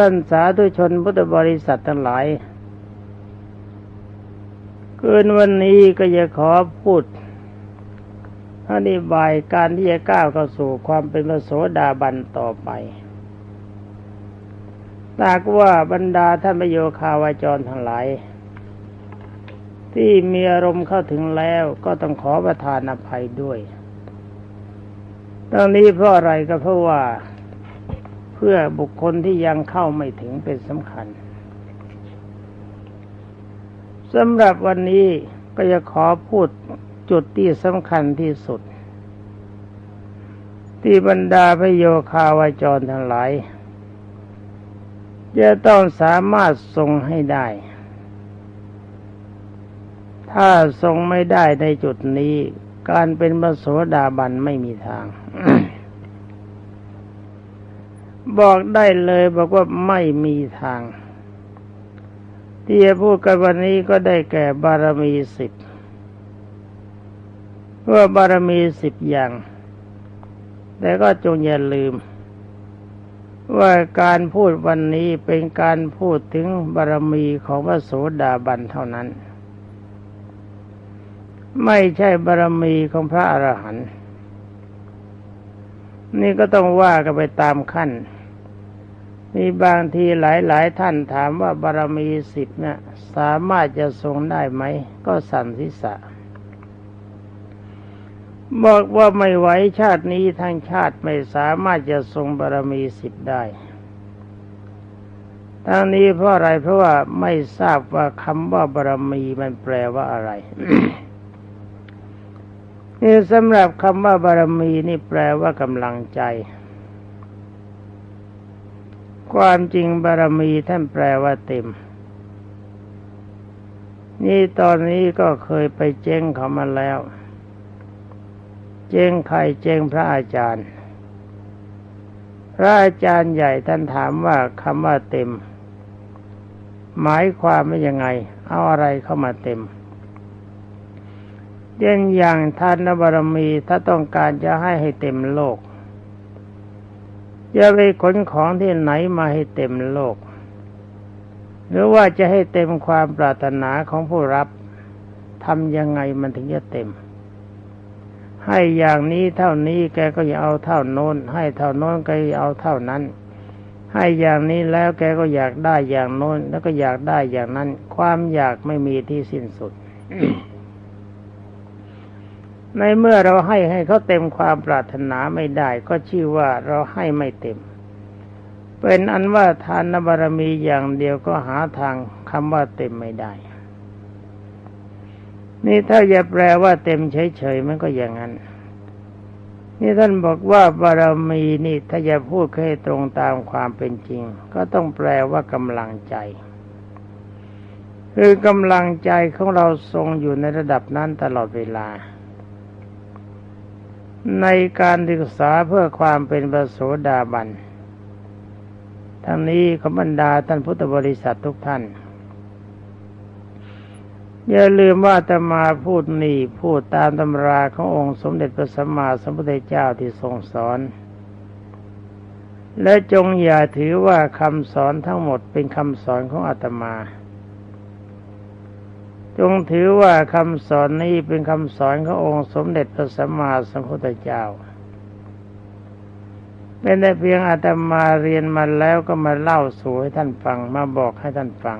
ท่านสาธุชนพุทธบริษัททั้งหลายเกินวันนี้ก็จะขอพูดอธิบายการที่จะก้าวเข้าสู่ความเป็นพระโสดาบันต่อไปตากว่าบรรดาท่านประโยคาวาจรทั้งหลาย ที่มีอารมณ์เข้าถึงแล้วก็ต้องขอประทานอภัยด้วยตรงนี้เพราะอะไรก็เพราะว่า เพื่อบุคคลที่ยังเข้าไม่ถึงเป็นสำคัญสำหรับวันนี้ก็จะขอพูดจุดที่สำคัญที่สุด ที่บรรดาพโยคาวาจรทั้งหลาย จะต้องสามารถทรงให้ได้ ถ้าทรงไม่ได้ในจุดนี้ การเป็นพระโสดาบันไม่มีทาง บอกได้เลยบอกว่าไม่มีทาง ที่จะพูดกันวันนี้ก็ได้แก่บารมีสิบว่าบารมีสิบอย่าง แต่ก็จงอย่าลืม ว่าการพูดวันนี้เป็นการพูดถึงบารมีของพระโสดาบันเท่านั้น ไม่ใช่บารมีของพระอรหันต์นี่ก็ต้องว่ากันไปตามขั้น มีบางทีหลายๆ ท่านถามว่าบารมีสิบเนี่ยสามารถจะทรงได้ไหม ก็สั่นทิษะบอกว่าไม่ไหวชาตินี้ทั้งชาติไม่สามารถจะทรงบารมีสิบได้ทั้งนี้เพราะอะไรเพราะว่าไม่ทราบว่าคำว่าบารมีมันแปลว่าอะไรนี่สำหรับคำว่าบารมีนี่แปลว่ากำลังใจ ความจริงบารมีท่านแปลว่าเต็ม นี่ตอนนี้ก็เคยไปเจ้งเขามาแล้ว เจ้งใครเจ้งพระอาจารย์ พระอาจารย์ใหญ่ท่านถามว่าคำว่าเต็ม หมายความว่ายังไง เอาอะไรเข้ามาเต็มเช่นอย่างทานบารมีถ้าต้องการจะให้ให้เต็มโลก จะไปขนของที่ไหนมาให้เต็มโลก หรือว่าจะให้เต็มความปรารถนาของผู้รับทำยังไงมันถึงจะเต็ม ให้อย่างนี้เท่านี้แกก็อย่าเอาเท่าโน้น ให้เท่าโน้นก็อย่าเอาเท่านั้น ให้อย่างนี้แล้วแกก็อยากได้อย่างโน้น แล้วก็อยากได้อย่างนั้น ความอยากไม่มีที่สิ้นสุด ในเมื่อเราให้ให้เขาเต็มความปรารถนาไม่ได้ ก็ชื่อว่าเราให้ไม่เต็ม เป็นอันว่าทานบารมีอย่างเดียวก็หาทางคำว่าเต็มไม่ได้ นี่ถ้าจะแปลว่าเต็มเฉยๆมันก็อย่างนั้น นี่ท่านบอกว่าบารมีนี่ถ้าจะพูดให้ตรงตามความเป็นจริง ก็ต้องแปลว่ากำลังใจคือกำลังใจของเราทรงอยู่ในระดับนั้นตลอดเวลา ในการศึกษาเพื่อความเป็นประโสดาบัน ทั้งนี้ขบรรดาท่านพุทธบริษัททุกท่าน อย่าลืมว่าตมาพูดนี่พูดตามตำราขององค์สมเด็จพระสัมมาสัมพุทธเจ้าที่ทรงสอน และจงอย่าถือว่าคำสอนทั้งหมดเป็นคำสอนของอาตมา จงถือว่าคำสอนนี้เป็นคำสอนขององค์สมเด็จพระสัมมาสัมพุทธเจ้า เป็นแต่เพียงอาตมาเรียนมาแล้วก็มาเล่าสู่ให้ท่านฟัง มาบอกให้ท่านฟัง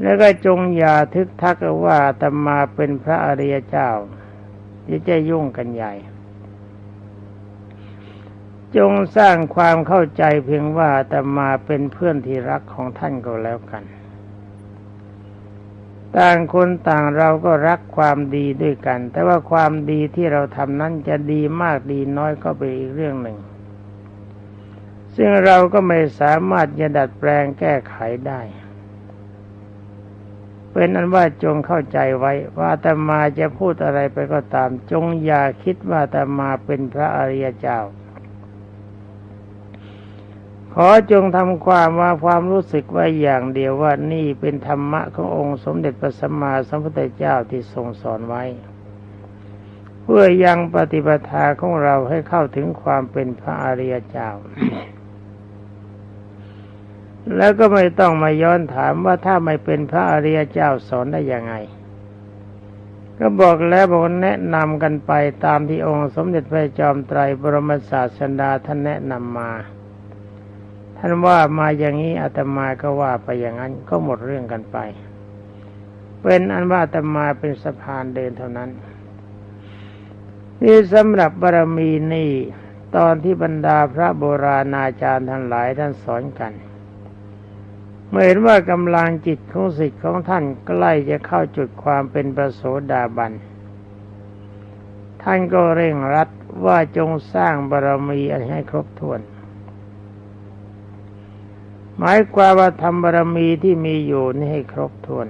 แล้วก็จงอย่าทึกทักว่าอาตมาเป็นพระอริยเจ้าที่จะยุ่งกันใหญ่ จงสร้างความเข้าใจเพียงว่าอาตมาเป็นเพื่อนที่รักของท่านก็แล้วกัน ต่างคนต่างเราก็รักความดีด้วยกัน แต่ว่าความดีที่เราทำนั้นจะดีมากดีน้อยก็เป็นอีกเรื่องหนึ่ง ซึ่งเราก็ไม่สามารถจะดัดแปลงแก้ไขได้ เป็นอันว่าจงเข้าใจไว้ว่าตมาจะพูดอะไรไปก็ตาม จงอย่าคิดว่าตมาเป็นพระอริยเจ้า ขอจงทำความว่าความรู้สึกไว้อย่างเดียวว่านี่เป็นธรรมะขององค์สมเด็จพระสัมมาสัมพุทธเจ้าที่ทรงสอนไว้ เพื่อยังปฏิปทาของเราให้เข้าถึงความเป็นพระอริยเจ้า แล้วก็ไม่ต้องมาย้อนถามว่าถ้าไม่เป็นพระอริยเจ้าสอนได้ยังไง ก็บอกแล้วบอกแนะนำกันไปตามที่องค์สมเด็จพระจอมไตรบรมศาสดาท่านแนะนำมา ท่านว่ามาอย่างนี้อาตมาก็ว่าไปอย่างนั้นก็หมดเรื่องกันไป เป็นอันว่าอาตมาเป็นสะพานเดินเท่านั้น นี่สำหรับบารมีนี่ตอนที่บรรดาพระโบราณอาจารย์ทั้งหลายท่านสอนกันเมื่อเห็นว่ากำลังจิตของสิทธิ์ของท่านใกล้จะเข้าจุดความเป็นประโสดาบัน ท่านก็เร่งรัดว่าจงสร้างบารมีอันให้ครบถ้วน หมายความว่าทำบารมีที่มีอยู่นี่ให้ครบถ้วน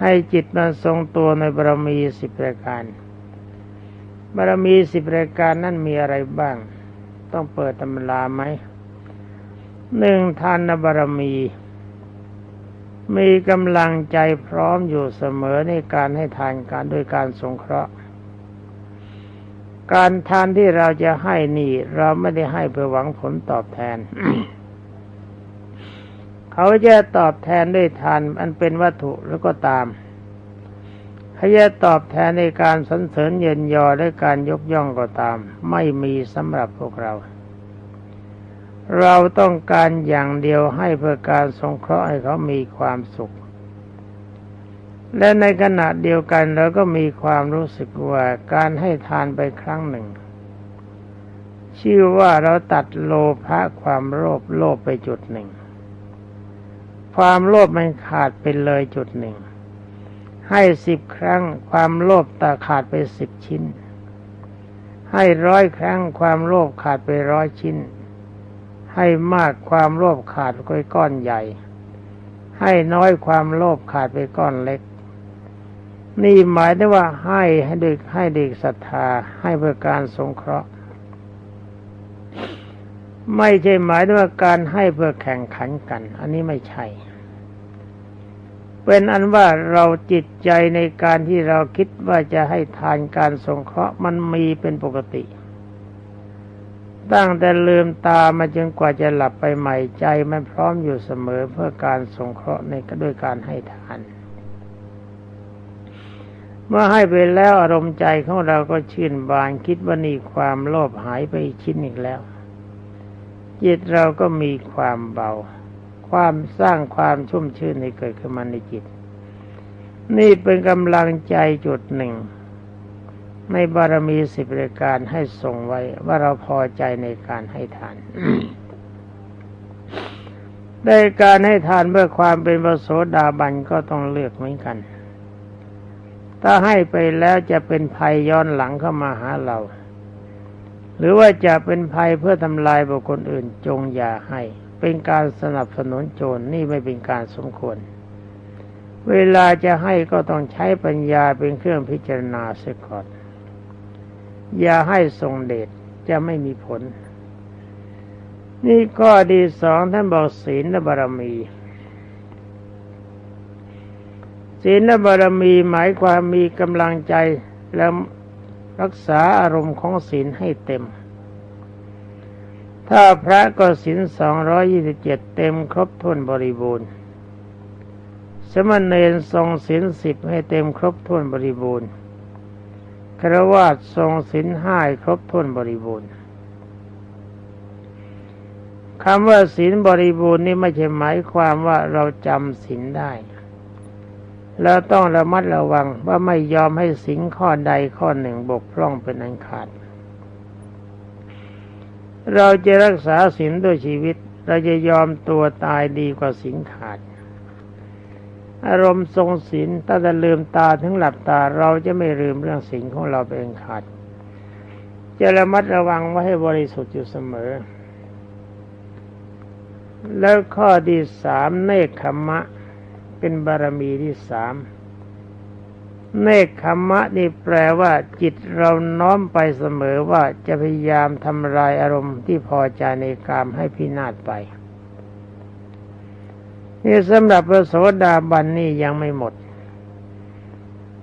ให้จิตมันทรงตัวในบารมีสิบประการบารมีสิบประการนั่นมีอะไรบ้าง ต้องเปิดตำราไหมหนึ่งทานบารมี มีกำลังใจพร้อมอยู่เสมอในการให้ทานการด้วยการสงเคราะห์ การทานที่เราจะให้นี่ เราไม่ได้ให้เพื่อหวังผลตอบแทน เขาจะตอบแทนด้วยทานอันเป็นวัตถุแล้วก็ตามเขาจะตอบแทนในการสรรเสริญเยินยอและการยกย่องก็ตาม ไม่มีสำหรับพวกเรา เราต้องการอย่างเดียวให้เพื่อการสงเคราะห์ให้เขามีความสุข และในขณะเดียวกันเราก็มีความรู้สึกว่าการให้ทานไปครั้งหนึ่ง ชื่อว่าเราตัดโลภะความโลภโลภไปจุดหนึ่ง ความโลภมันขาดไปเลยจุดหนึ่ง ให้สิบครั้ง ความโลภตาขาดไปสิบชิ้น ให้ร้อยครั้ง ความโลภขาดไปร้อยชิ้น ให้มากความโลภขาดไปก้อนใหญ่ให้น้อยความโลภขาดไปก้อนเล็ก นี่หมายถึงว่าให้ให้เด็กให้เด็กศรัทธาให้เพื่อการสงเคราะห์ ไม่ใช่หมายถึงว่าการให้เพื่อแข่งขันกัน อันนี้ไม่ใช่ เป็นอันว่าเราจิตใจในการที่เราคิดว่าจะให้ทานการสงเคราะห์มันมีเป็นปกติตั้งแต่ลืมตามาจนกว่าจะหลับไปใหม่ใจมันพร้อมอยู่เสมอเพื่อการสงเคราะห์ในด้วยการให้ทาน เมื่อให้ไปแล้วอารมณ์ใจของเราก็ชื่นบานคิดว่านี่ความโลภหายไปชิ้นอีกแล้ว จิตเราก็มีความเบา ความสร้างความชุ่มชื่นให้เกิดขึ้นมาในจิต นี่เป็นกำลังใจจุดหนึ่ง ในบารมีสิบรายการให้ส่งไว้ว่าเราพอใจในการให้ทานได้การให้ทานเพื่อความเป็นพระโสดาบันก็ต้องเลือกเหมือนกัน ถ้าให้ไปแล้วจะเป็นภัยย้อนหลังเข้ามาหาเรา หรือว่าจะเป็นภัยเพื่อทำลายบุคคลอื่นจงอย่าให้ เป็นการสนับสนุนโจรนี่ไม่เป็นการสมควร เวลาจะให้ก็ต้องใช้ปัญญาเป็นเครื่องพิจารณาเสียก่อนอย่าให้ทรงเดชจะไม่มีผล นี่ก็ดีสองท่านบอกศีลและบารมี ศีลและบารมีหมายความมีกำลังใจแล้วรักษาอารมณ์ของศีลให้เต็ม ถ้าพระก็ศีลสองร้อยี่สิบเจ็ดเต็มครบถ้วนบริบูรณ์ สมณเณรทรงศีลสิบให้เต็มครบถ้วนบริบูรณ์ครวาสทรงศีลห้าครบถ้วนบริบูรณ์คำว่าศีลบริบูรณ์นี่ไม่ใช่หมายความว่าเราจำศีลได้ เราต้องระมัดระวังว่าไม่ยอมให้สิ่งข้อใดข้อหนึ่งบกพร่องเป็นอันขาด เราจะรักษาศีลด้วยชีวิต เราจะยอมตัวตายดีกว่าศีลขาด อารมณ์ทรงศีลถ้าจะลืมตาถึงหลับตาเราจะไม่ลืมเรื่องศีลของเราเป็นขาด จะระมัดระวังไว้ให้บริสุทธิ์อยู่เสมอ แล้วข้อที่สามเนคขมะ เป็นบารมีที่สามเนคขมะนี่แปลว่า จิตเราน้อมไปเสมอว่าจะพยายามทำลายอารมณ์ที่พอใจในกามให้พินาศไป นี่สำหรับพระโสดาบันนี่ยังไม่หมด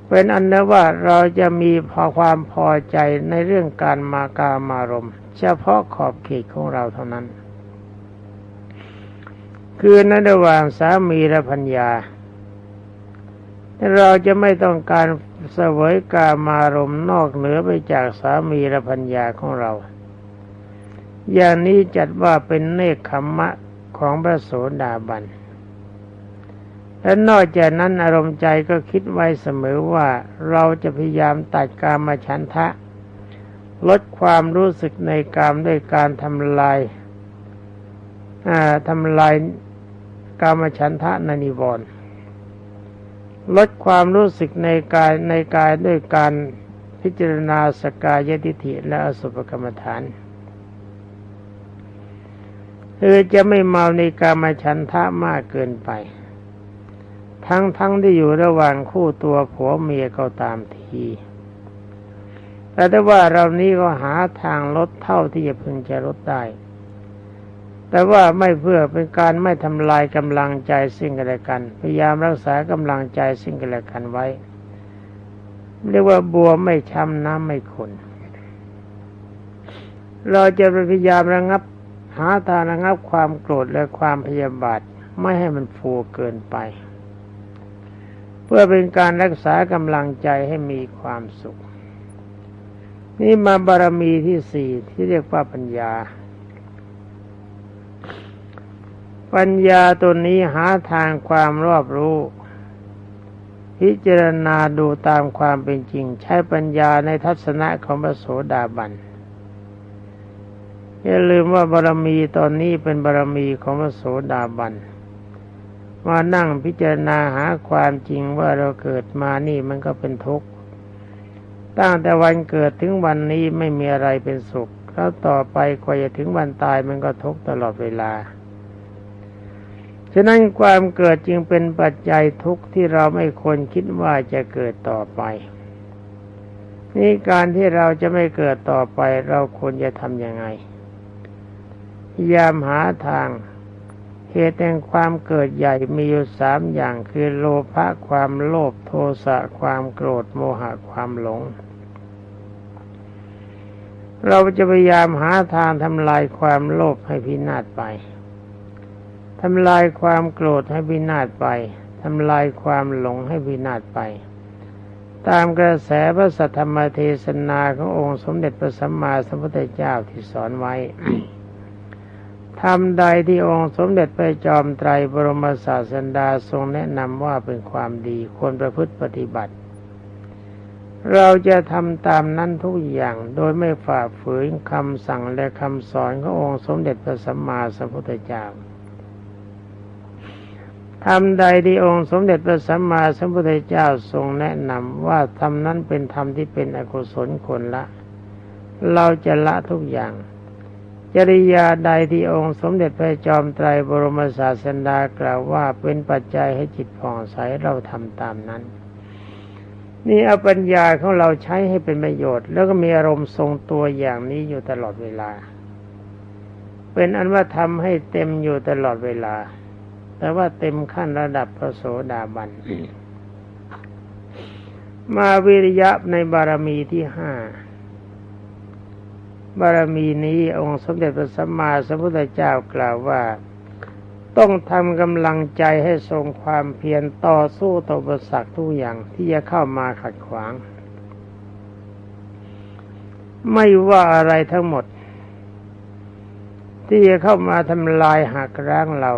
เป็นอันนะว่าเราจะมีพอความพอใจในเรื่องการมากามารมณ์ เฉพาะขอบเขตของเราเท่านั้น คือในระหว่างสามีและพัญญา เราจะไม่ต้องการเสวยกามารมณ์นอกเหนือไปจากสามีและพัญญาของเรา อย่างนี้จัดว่าเป็นเนคขมมะของพระโสดาบัน และนอกจากนั้นอารมณ์ใจก็คิดไว้เสมอว่าเราจะพยายามตัดกามฉันทะ ลดความรู้สึกในกามด้วยการทำลายทำลาย กามฉันทะนนิวรณ์ลดความรู้สึกในกายในกายด้วยการพิจารณาสกายติฐิและอสุภกรรมฐานคือจะไม่เมาในกามฉันทะมากเกินไป ทั้งทั้งที่อยู่ระหว่างคู่ตัวผัวเมียก็ตามที แต่ถ้ว่าเรานี้ก็หาทางลดเท่าที่จะพึงจะลดได้ แต่ว่าไม่เพื่อเป็นการไม่ทำลายกำลังใจสิ่งกันและกัน พยายามรักษากำลังใจสิ่งกันและกันไว้ เรียกว่าบัวไม่ช้ำน้ำไม่ขุนเราจะพยายามระงับ หาทางระงับความโกรธและความพยาบาทไม่ให้มันฟูเกินไป เพื่อเป็นการรักษากำลังใจให้มีความสุข นี่มาบารมีที่สี่ที่เรียกว่าปัญญา ปัญญาตัวนี้หาทางความรอบรู้ พิจารณาดูตามความเป็นจริง ใช้ปัญญาในทัศนะของพระโสดาบันอย่าลืมว่าบารมีตอนนี้เป็นบารมีของพระโสดาบันมานั่งพิจารณาหาความจริงว่าเราเกิดมานี่มันก็เป็นทุกข์ตั้งแต่วันเกิดถึงวันนี้ไม่มีอะไรเป็นสุข แล้วต่อไปกว่าจะถึงวันตายมันก็ทุกข์ตลอดเวลา ฉะนั้นความเกิดจึงเป็นปัจจัยทุกข์ที่เราไม่ควรคิดว่าจะเกิดต่อไป นี่การที่เราจะไม่เกิดต่อไป เราควรจะทำยังไงพยายามหาทางเหตุแห่งความเกิดใหญ่มีอยู่สามอย่างคือโลภะความโลภโทสะความโกรธโมหะความหลง เราจะพยายามหาทางทำลายความโลภให้พินาศไป ทำลายความโกรธให้วินาศไปทำลายความหลงให้วินาศไป ตามกระแสพระสัทธรรมเทศนาขององค์สมเด็จพระสัมมาสัมพุทธเจ้าที่สอนไว้ทำใดที่องค์สมเด็จพระจอมไตรบรมศาสดาทรงแนะนำว่าเป็นความดีควรประพฤติปฏิบัติ เราจะทำตามนั้นทุกอย่างโดยไม่ฝ่าฝืนคำสั่งและคำสอนขององค์สมเด็จพระสัมมาสัมพุทธเจ้า ทำใดที่องค์สมเด็จพระสัมมาสัมพุทธเจ้าทรงแนะนำว่าธรรมนั้นเป็นธรรมที่เป็นอกุศลคนละ เราจะละทุกอย่าง จริยาใดที่องค์สมเด็จพระจอมไตรบรมศาสดากล่าวว่าเป็นปัจจัยให้จิตผ่องใสเราทำตามนั้น นี่เอาปัญญาของเราใช้ให้เป็นประโยชน์ แล้วก็มีอารมณ์ทรงตัวอย่างนี้อยู่ตลอดเวลา เป็นอันว่าทำให้เต็มอยู่ตลอดเวลา แต่ว่าเต็มขั้นระดับพระโสดาบัน มาวิริยะในบารมีที่ห้าบารมีนี้องค์สมเด็จพระสัมมาสัมพุทธเจ้ากล่าวว่า ต้องทำกำลังใจให้ทรงความเพียรต่อสู้ต่ออุปสรรคทุกอย่างที่จะเข้ามาขัดขวาง ไม่ว่าอะไรทั้งหมด ที่จะเข้ามาทำลายหักร้างเรา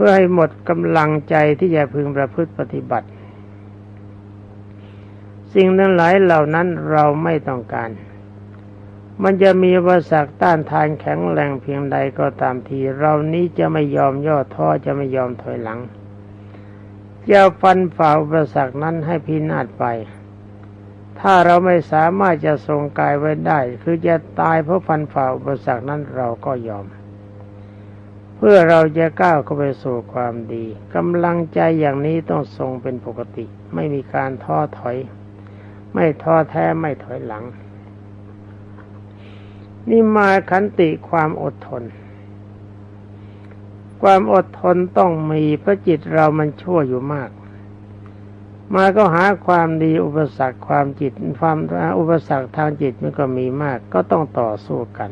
พื่อให้หมดกำลังใจที่จะพึงประพฤติปฏิบัติ สิ่งนั้นหลายเหล่านั้นเราไม่ต้องการ มันจะมีวสรรคต้านทานแข็งแรงเพียงใดก็ตามที เรานี้จะไม่ยอมย่อท้อจะไม่ยอมถอยหลังจะฟันฝ่าอุปสรรคนั้นให้พินาศไป ถ้าเราไม่สามารถจะทรงกายไว้ได้ คือจะตายเพราะฟันฝ่าอุปสรรคนั้นเราก็ยอม เพื่อเราจะก้าวเข้าไปสู่ความดีกำลังใจอย่างนี้ต้องทรงเป็นปกติ ไม่มีการท้อถอย ไม่ท้อแท้ไม่ถอยหลัง นี่มาขันติความอดทน ความอดทนต้องมีเพราะจิตเรามันชั่วอยู่มาก มาก็หาความดีอุปสรรคความจิตความอุปสรรคทางจิตมันก็มีมาก ก็ต้องต่อสู้กัน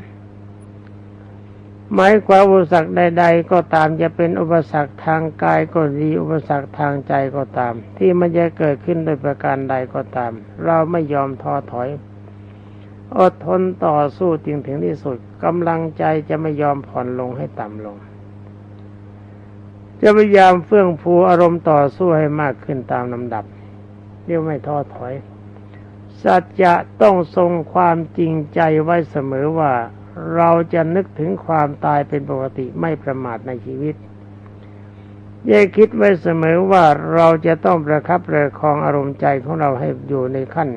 หมายความอุปสรรคใด ๆ ก็ตามจะเป็นอุปสรรคทางกายก็ดี อุปสรรคทางใจก็ตาม ที่มันจะเกิดขึ้นโดยประการใดก็ตาม เราไม่ยอมท้อถอย อดทนต่อสู้จริงถึงที่สุดกำลังใจจะไม่ยอมผ่อนลงให้ต่ำลง จะพยายามเฟื่องฟูอารมณ์ต่อสู้ให้มากขึ้นตามลำดับเรียกไม่ท้อถอย สัจจะต้องทรงความจริงใจไว้เสมอว่า เราจะนึกถึงความตายเป็นปกติไม่ประมาทในชีวิตอย่าคิดไว้เสมอว่าเราจะต้องประคับประคองอารมณ์ใจของเราให้อยู่ในขั้น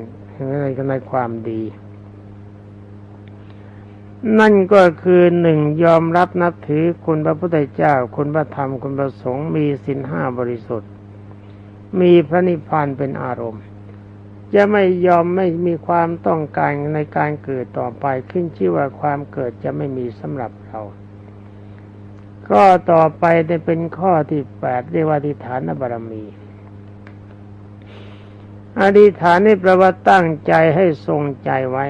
ในในความดี นั่นก็คือหนึ่งยอมรับนับถือคุณพระพุทธเจ้า คุณพระธรรมคุณพระสงฆ์มีสินห้าบริสุทธิ์ มีพระนิพพานเป็นอารมณ์ จะไม่ยอมไม่มีความต้องการในการเกิดต่อไปขึ้นชื่อว่าความเกิดจะไม่มีสำหรับเราก็ต่อไปได้เป็นข้อที่แปดเรียกว่าอธิฐานบารมี อธิฐานนี่แปลว่าตั้งใจให้ทรงใจไว้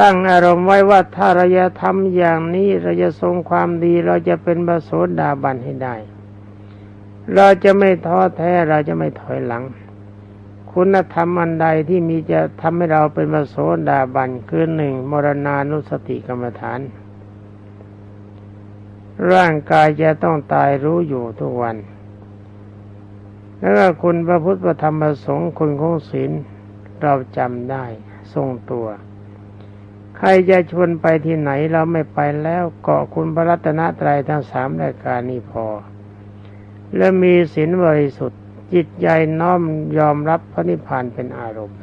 ตั้งอารมณ์ไว้ว่าถ้าเราจะทำอย่างนี้เราจะทรงความดีเราจะเป็นบโสดาบันให้ได้ เราจะไม่ท้อแท้เราจะไม่ถอยหลัง คุณธรรมอันใดที่มีจะทำให้เราเป็นบโสดาบันคือหนึ่งมรณานุสติกรรมฐาน ร่างกายจะต้องตายรู้อยู่ทุกวัน แล้วก็คุณพระพุทธธรรมพระสงฆ์คุณของศีลเราจำได้ทรงตัว ใครจะชวนไปที่ไหนเราไม่ไปแล้วเกาะคุณพระรัตนตรัยทั้งสามรายการนี้พอ และมีศีลบริสุทธิ จิตใจน้อมยอมรับพระนิพพานเป็นอารมณ์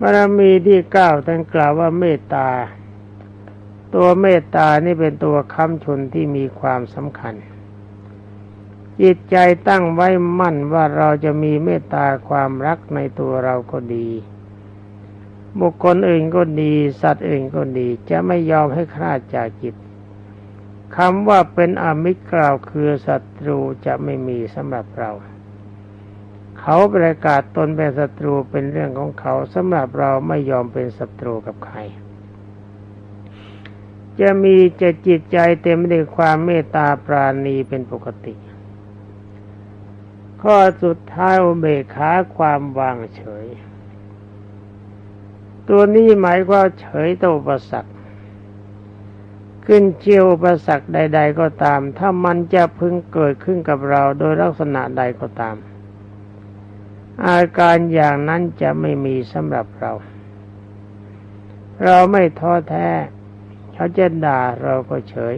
บารมีที่เก้าท่านกล่าวว่าเมตตา ตัวเมตตานี่เป็นตัวค้ำชนที่มีความสำคัญ จิตใจตั้งไว้มั่นว่าเราจะมีเมตตาความรักในตัวเราก็ดี บุคคลอื่นก็ดี สัตว์อื่นก็ดี จะไม่ยอมให้คลาดจากจิต คำว่าเป็นอมิตรกล่าวคือศัตรูจะไม่มีสำหรับเรา เขาประกาศตนเป็นศัตรูเป็นเรื่องของเขาสำหรับเราไม่ยอมเป็นศัตรูกับใคร จะมีจะจิตใจเต็มไปด้วยความเมตตาปราณีเป็นปกติ ข้อสุดท้ายอุเบกขาความวางเฉย ตัวนี้หมายควาเฉยต่ออุปสรรค ขึ้นเชียวอุปสรรคใด ๆ ก็ตาม ถ้ามันจะพึงเกิดขึ้นกับเราโดยลักษณะใดก็ตาม อาการอย่างนั้นจะไม่มีสำหรับเรา เราไม่ท้อแท้ เขาจะด่าเราก็เฉย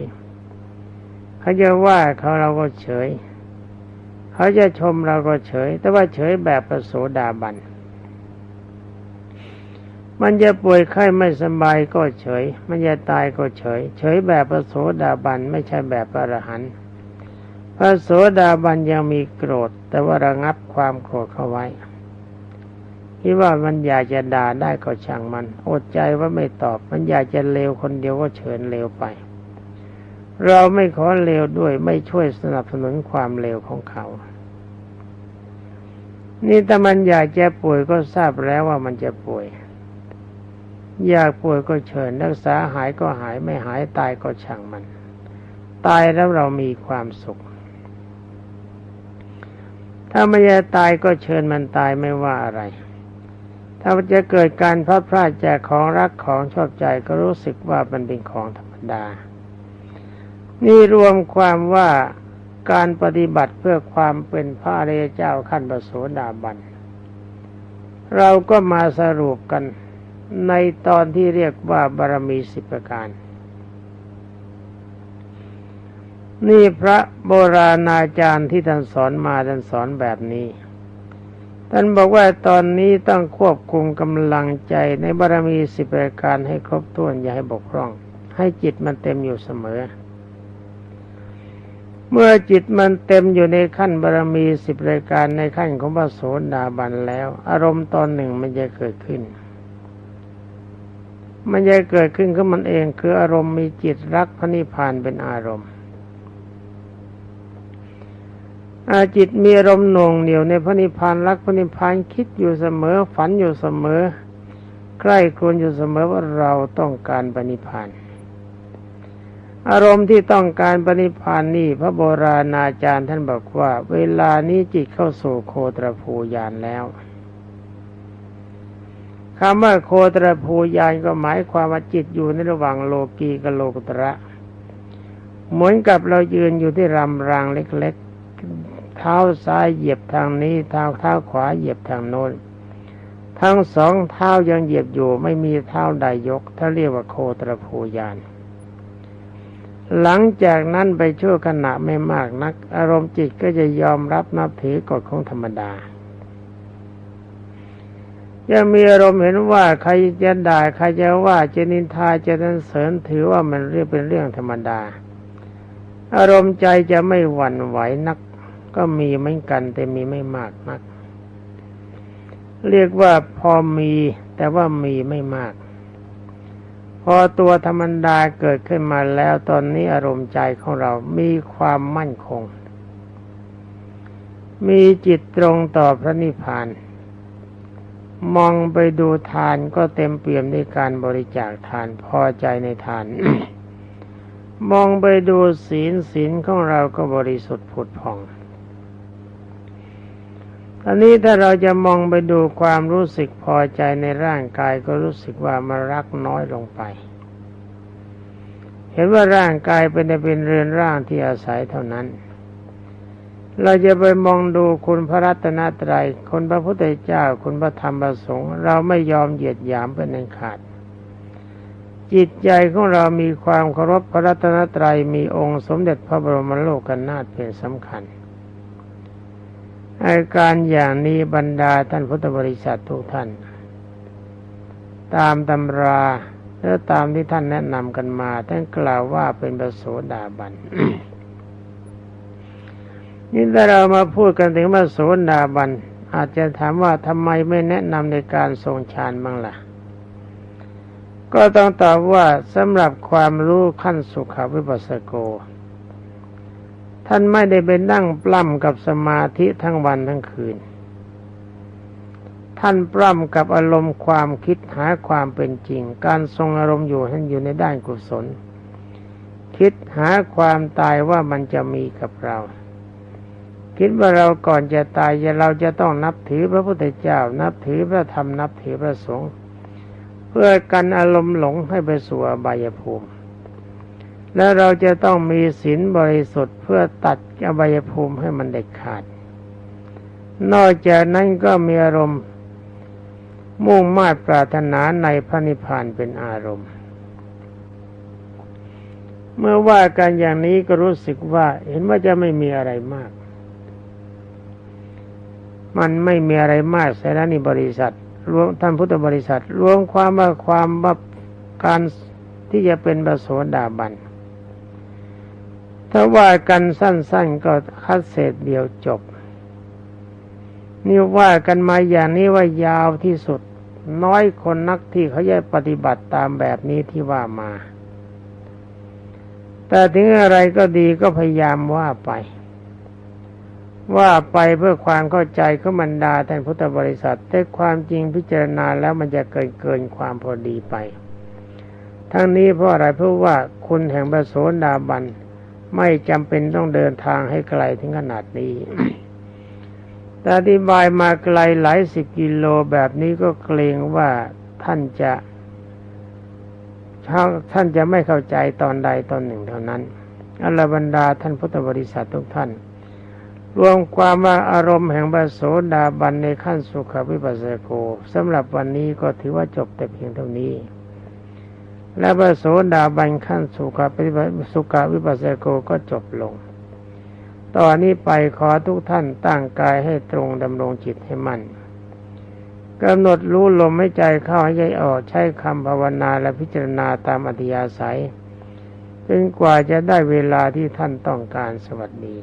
เขาจะว่าเขาเราก็เฉย เขาจะชมเราก็เฉย แต่ว่าเฉยแบบประโสดาบัน มันจะป่วยไข้ไม่สบายก็เฉย มันจะตายก็เฉย เฉยแบบประโสดาบันไม่ใช่แบบอรหันต์พระโสดาบันยังมีโกรธ แต่ว่าระงับความโกรธเข้าไว้คิดว่ามันอยากจะด่าได้ก็ช่างมัน อดใจว่าไม่ตอบ มันอยากจะเลวคนเดียวก็เชิญเลวไป เราไม่ขอเลวด้วยไม่ช่วยสนับสนุนความเลวของเขา นี่แต่มันอยากจะป่วยก็ทราบแล้วว่ามันจะป่วย อยากป่วยก็เชิญรักษาหายก็หายไม่หายตายก็ช่างมัน ตายแล้วเรามีความสุข ถ้าไม่จะตายก็เชิญมันตายไม่ว่าอะไร ถ้าจะเกิดการพลาดพลาดจากของรักของชอบใจก็รู้สึกว่ามันเป็นของธรรมดา นี่รวมความว่าการปฏิบัติเพื่อความเป็นพระอริยเจ้าขั้นประโสดาบัน เราก็มาสรุปกัน ในตอนที่เรียกว่าบารมีสิบประการ นี่พระโบราณอาจารย์ที่ท่านสอนมาท่านสอนแบบนี้ ท่านบอกว่าตอนนี้ต้องควบคุมกำลังใจในบารมีสิบประการให้ครบถ้วนอย่าให้บกพร่อง ให้จิตมันเต็มอยู่เสมอ เมื่อจิตมันเต็มอยู่ในขั้นบารมีสิบรายการในขั้นของพระโสดาบันแล้ว อารมณ์ตอนหนึ่งมันจะเกิดขึ้น มันจะเกิดขึ้นขึ้นมันเอง คืออารมณ์มีจิตรักพระนิพพานเป็นอารมณ์อาจิตมีอารมณ์หน่วงเหนียวในพระนิพพานรักพระนิพพานคิดอยู่เสมอ ฝันอยู่เสมอ ใกล้ครวญอยู่เสมอว่าเราต้องการปณิพานอารมณ์ที่ต้องการปณิพานนี่ พระโบราณอาจารย์ท่านบอกว่า เวลานี้จิตเข้าสู่โคตรภูยานแล้ว คำว่าโคตรภูยานก็หมายความว่าจิตอยู่ในระหว่างโลกีกับโลกุตระ เหมือนกับเรายืนอยู่ที่รำรางเล็กๆ เท้าซ้ายเหยียบทางนี้เท้าเท้าขวาเหยียบทางโน้น ทั้งสองเท้ายังเหยียบอยู่ไม่มีเท้าใดยก ถ้าเรียกว่าโคตรภูยานหลังจากนั้นไปชั่วขณะไม่มากนัก อารมณ์จิตก็จะยอมรับนับถือกฎของธรรมดา ยังมีอารมณ์เห็นว่าใครจะด่าใครจะว่าจะนินทาจะนันเสริญถือว่ามันเรียกเป็นเรื่องธรรมดา อารมณ์ใจจะไม่หวั่นไหวนัก ก็มีเหมือนกันแต่มีไม่มากนัก เรียกว่าพอมีแต่ว่ามีไม่มาก พอตัวธรรมดาเกิดขึ้นมาแล้วตอนนี้อารมณ์ใจของเรามีความมั่นคง มีจิตตรงต่อพระนิพพาน มองไปดูทานก็เต็มเปี่ยมในการบริจาคทานพอใจในทาน มองไปดูศีลศีลของเราก็บริสุทธิ์ผุดผ่องตอนนี้ถ้าเราจะมองไปดูความรู้สึกพอใจในร่างกายก็รู้สึกว่ามันรักน้อยลงไป เห็นว่าร่างกายเป็นแต่เป็นเรือนร่างที่อาศัยเท่านั้น เราจะไปมองดูคุณพระรัตนตรัยคุณพระพุทธเจ้า คุณพระธรรมประสงค์ เราไม่ยอมเหยียดหยามเป็นอันขาด จิตใจของเรามีความเคารพพระรัตนตรัยมีองค์สมเด็จพระบรมโลกนาถเป็นสำคัญอาการอย่างนี้บรรดาท่านพุทธบริษัททุกท่าน ตามตำราและตามที่ท่านแนะนำกันมาท่านกล่าวว่าเป็นประโสดาบัน นี่ถ้าเรามาพูดกันถึงว่าโสดาบัน อาจจะถามว่าทำไมไม่แนะนำในการทรงฌานบ้างล่ะ ก็ต้องตอบว่าสำหรับความรู้ขั้นสุขวิปัสสโก ท่านไม่ได้ไปนั่งปล้ำกับสมาธิทั้งวันทั้งคืน ท่านปล้ำกับอารมณ์ความคิดหาความเป็นจริง การทรงอารมณ์อยู่ให้อยู่ในด้านกุศล คิดหาความตายว่ามันจะมีกับเรา คิดว่าเราก่อนจะตายเราจะต้องนับถือพระพุทธเจ้า นับถือพระธรรมนับถือพระสงฆ์เพื่อกันอารมณ์หลงให้ไปสู่อบายภูมิ และเราจะต้องมีศีลบริสุทธิ์เพื่อตัดอบายภูมิให้มันเด็ดขาด นอกจากนั้นก็มีอารมณ์มุ่งมา่ปรารถนาในพระนิพพานเป็นอารมณ์ เมื่อว่ากันอย่างนี้ก็รู้สึกว่าเห็นว่าจะไม่มีอะไรมาก มันไม่มีอะไรมากสาระนิบริษัท รวมท่านพุทธบริษัท รวมความว่าความว่าการที่จะเป็นประโสดาบัน ถ้าว่ากันสั้น ๆ ก็คัดเศษเดียวจบ นี่ว่ากันมาอย่างนี้ว่ายาวที่สุด น้อยคนนักที่เขาจะปฏิบัติตามแบบนี้ที่ว่ามา แต่ถึงอะไรก็ดีก็พยายามว่าไป ว่าไปเพื่อความเข้าใจขมันดาท่านพุทธบริษัทแต่ความจริงพิจารณาแล้วมันจะเกินเกินความพอดีไป ทั้งนี้เพราะอะไรเพราะว่าคุณแห่งพระโสดาบันไม่จำเป็นต้องเดินทางให้ไกลถึงขนาดนี้แต่อธิบายมาไกลหลายสิบกิโลแบบนี้ก็เกรงว่าท่านจะท่านจะไม่เข้าใจตอนใดตอนหนึ่งเท่านั้นอรบรรดาท่านพุทธบริษัททุกท่าน รวมความว่าอารมณ์แห่งบาโสดาบันในขั้นสุขวิปัสสโกสำหรับวันนี้ก็ถือว่าจบแต่เพียงเท่านี้ และบาโสดาบันขั้นสุขสุขวิปัสสโกก็จบลง ตอนนี้ไปขอทุกท่านตั้งกายให้ตรงดำรงจิตให้มั่นกำหนดรู้ลมให้ใจเข้าให้ใจออกใช้คำภาวนาและพิจารณาตามอธิยาศัยจนกว่าจะได้เวลาที่ท่านต้องการสวัสดี